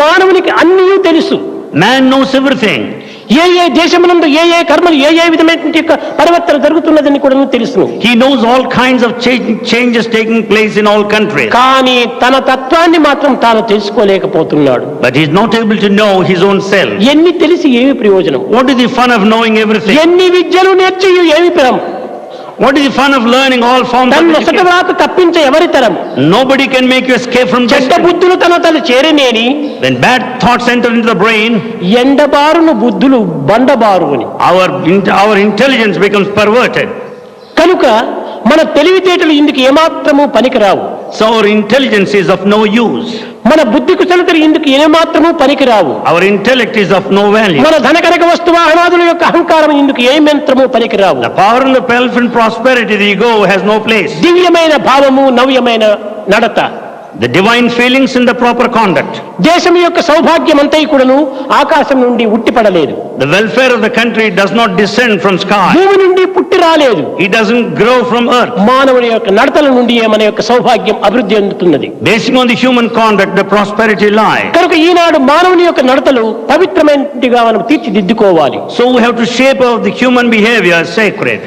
మానవునికి అన్నీ తెలుసు. మ్యాన్ నోస్ ఎవ్రీథింగ్ ఏ ఏ దేశమునందు ఏ ఏ కర్మలు ఏ ఏ విధమైనటువంటి పరివర్తన జరుగుతున్నదని కూడా తెలుసు he knows all kinds of changes taking place in all country కానీ తన తత్వాన్ని మాత్రం తాను తెలుసుకోలేకపోతున్నాడు. But is not able to know his own self ఎన్ని తెలిసి ఏమి ప్రయోజనం? What is the fun of knowing everything ఎన్ని విద్యలు నేర్చి ఏమి ప్రయోజనం? What is the fun of learning all forms of తన నొసట? వ్రాత తప్పించే ఎవరి తరం Nobody can make you escape from చెడ్డ. బుద్ధులు తన తను చేరనేని When bad thoughts enter into the brain, ఎండబారును బుద్ధులు బండబారు అని our, in- our intelligence becomes perverted. కనుక మన తెలివితేటలు ఇందుకు ఏమాత్రము పనికిరావు So our intelligence is of no use. మన బుద్ధి కుశలతలు ఇందుకు ఏమాత్రము పనికిరావు Our intellect is of no value. మన ధనకనక వస్తు వాహనాదుల యొక్క అహంకారం ఇందుకు ఏ యంత్రము పనికిరావు The power and the pelf and prosperity, the ego has no place. దివ్యమైన భావము నవ్యమైన నడత The divine feelings and the proper conduct. దేశం యొక్క సౌభాగ్యం అంతా కూడాను ఆకాశం నుండి ఉట్టిపడలేదు The welfare of the country does not descend from sky. భూమి నుండి పుట్టి రాలేదు It doesn't grow from earth. మానవుని యొక్క నడతల నుండి మన యొక్క సౌభాగ్యం అభివృద్ధి చెందుతున్నది Basing on the human conduct, the prosperity lies. కనుక ఈనాడు మానవుని యొక్క నడతలు పవిత్రమైనటిగా మనం తీర్చిదిద్దుకోవాలి So we have to shape out the human behavior as sacred.